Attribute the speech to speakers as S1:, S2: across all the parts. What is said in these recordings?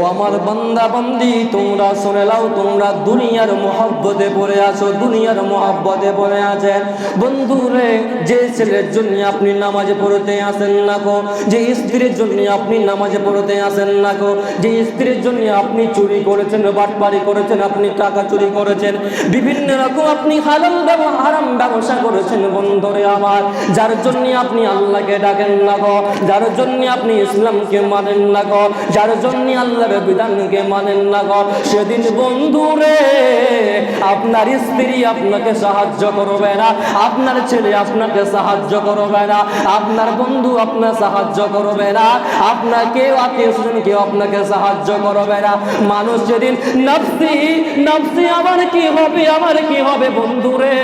S1: ও আমার বান্দা বান্দি, তোমরা শুনে লাও তোমরা দুনিয়ার মহব্বতে পড়ে আছো, দুনিয়ার মহব্বতে পড়ে আছেন বন্ধুরে যে ছেলের জন্য আপনি নামাজে পড়তে আসেন না গো, যে স্ত্রীর জন্য আপনি নামাজে পড়তে আসেন না গো, যে স্ত্রীর জন্য আপনি চুরি করেছেন, বাটপারি করেছেন, আপনি টাকা চুরি করেছেন, বিভিন্ন রকম আপনি ব্যবহার হারাম ব্যবসা করেছেন বন্ধুরে আমার। যার জন্য আপনি আল্লাহকে ডাকেন না গো, যার জন্য আপনি ইসলামকে মানেন না গো, যার জন্য আল্লাহর বিধানকে মানেন না গো। সেদিন বন্ধুরে আপনার স্ত্রী আপনাকে সাহায্য করবে না, আপনার ছেলে আপনাকে সাহায্য করবে না, আপনার বন্ধু আপনার সাহায্য করবে না, আপনার কেউ আত্মীয় স্বজন কেউ আপনাকে সাহায্য করবে না। মানুষ যেদিন, নফসি নফসি, আমার কি হবে, আমার কি হবে বন্ধুরে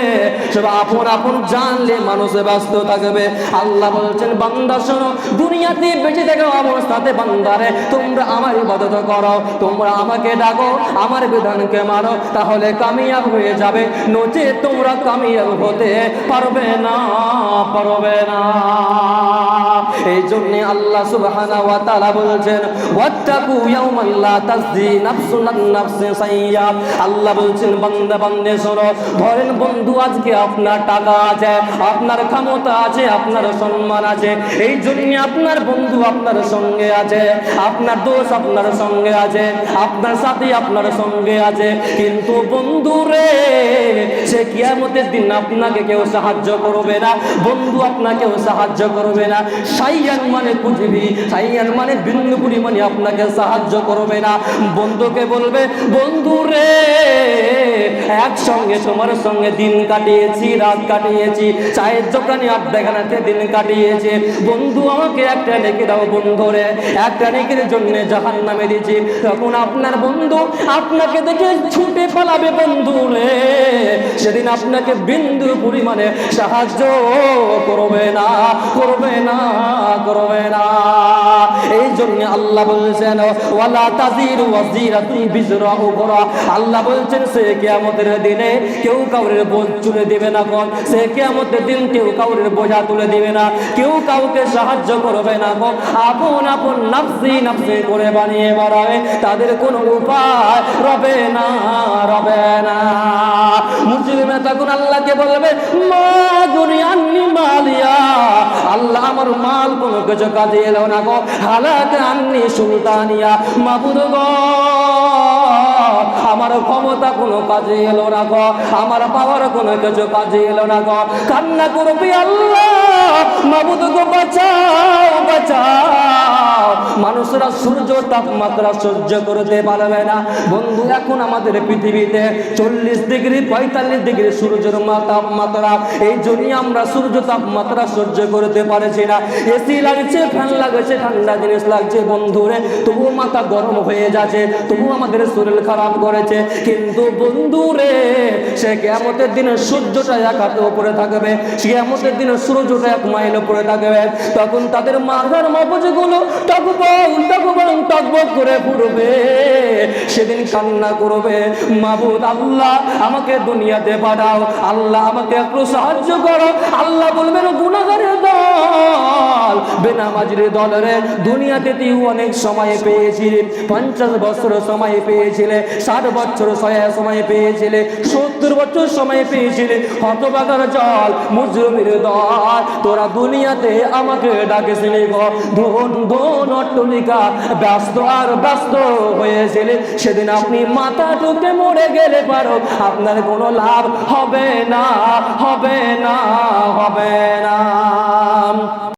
S1: সব আপন আপন জানলে মানুষে ব্যস্ত থাকবে। আল্লাহ বলছেন, বান্দা শোনো, দুনিয়াতে বেঁচে থাকা অবস্থাতে বান্দারে তোমরা আমার ইবাদত করো। তোমরা আমাকে ডাকো, আমার বিধানকে মারো তাহলে কামিয়াব হয়ে যাবে। নচে তোমরা কামিয়াব হতে পারবে না পারবে না। এই জন্য আল্লাহ সুবহানাহু ওয়া তাআলা বলছেন, ওয়াত্তাকু ইয়াওমান লা তাজদি নাফসুন আন নাফসি সাইয়্যা। আল্লাহ বলছেন, বান্দা, বান্দে, শোনো, ধরেন বন্ধু আজকে আপনার টাকা আছে, আপনার ক্ষমতা আছে, আপনার সম্মান আছে, এই জন্য আপনার বন্ধু আপনার সঙ্গে আছে, আপনার দোষ আপনার সঙ্গে আছে, আপনার সাথী আপনার সঙ্গে আছে, কিন্তু বন্ধু রে, সে কিয়ামতের দিন আপনাকে কেউ সাহায্য করবে না, বন্ধু আপনাকেও সাহায্য করবে না। সাইয়ান মানে বুঝবি সাইয়ান মানে বিন্দু পরিমাণে আপনাকে সাহায্য করবে না। বন্ধুকে বলবে, বন্ধু রে, একসঙ্গে তোমার সঙ্গে দিন কাটিয়েছি, রাত কাটিয়েছি চায়ের দোকানে আড্ডাখানাতে দিন কাটিয়েছে। বন্ধু আমাকে একটা ডেকে দাও বন্ধু রে, একটা ডেকের জন্য জাহান নামে দিয়েছি। তখন আপনার বন্ধু আপনাকে দেখে ছুটে পালাবে বন্ধু রে। সেদিন আপনাকে বিন্দু পরিমাণে সাহায্য করবে না করবে না করবে না। এই জন্য আল্লাহ বলছেন, ওয়ালা তাজির ওয়াজিরাতুন বিজরা উখরা। আল্লাহ বলছেন, সে কিয়ামতের দিনে কেউ কাউরের বোঝ তুলে দিবে না কোন সে কিয়ামতের দিন কেউ কাউরের বোঝা তুলে দিবে না। কেউ কাউকে সাহায্য করবে না কোন আপন আপন নাফসি নাফসি করে বানিয়ে বাড়াবে। তাদের কোনো উপায় রবে না রবে না। মুসলিমে তখন আল্লাহকে বলবে, মা মালিয়া। আল্লাহ আমার মাল কোনো কিছু কাজে এলো না গো। সুলতানিয়া। মাবুদ গো, আমার ক্ষমতা কোনো কাজে এলো না গো। আমার পাওয়ার কোনো কিছু কাজে এলো না গো। কান্না করবি আল্লাহ। মাবুদ বাঁচাও বাঁচাও। মানুষরা সূর্য, তাপমাত্রা সহ্য করতে পারবে না। বন্ধু, এখন আমাদের পৃথিবীতে চল্লিশ ডিগ্রি, পঁয়তাল্লিশ ডিগ্রি সূর্যের মা- তাপমাত্রা। এই জন্যই আমরা সূর্য, তাপমাত্রা সহ্য করতে পারছি না। এসি লাগছে ফ্যান লাগছে, ঠান্ডা জিনিস লাগছে। বন্ধুরে তবুও মাথা গরম হয়ে যাচ্ছে তবু আমাদের শরীর খারাপ করেছে। কিন্তু বন্ধুরে সে কেমতের দিনে সূর্যটা এক হাতে উপরে থাকবে। সে কেমতের দিনে সূর্যটা মাইল পড়ে থাকবে। তখন তাদের মাথার মগজগুলো টকবং টকবং টকবক করে পড়বে সেদিন কান্না করবে, মাবুদ, আল্লাহ আমাকে দুনিয়াতে পাঠাও, আল্লাহ আমাকে একটু সাহায্য করো। আল্লাহ বলবেন গুণাগারের দল বেনামাজির দলের দুনিয়াতে তুই অনেক সময় পেয়েছিলি পঞ্চাশ বছর সময় পেয়েছিলে ষাট বছর সময় পেয়েছিলে সত্তর বছর সময় পেয়েছিলে হতবাগার জল মুজরমির দল, তোরা দুনিয়াতে আমাকে ডাকেছিলি গো। ধন ধন অট্টলিকা ব্যস্ত আর ব্যস্ত হয়েছিলে সেদিন আপনি মাথা টুকে মরে গেলে পারো, আপনার কোনো লাভ হবে না হবে না হবে না।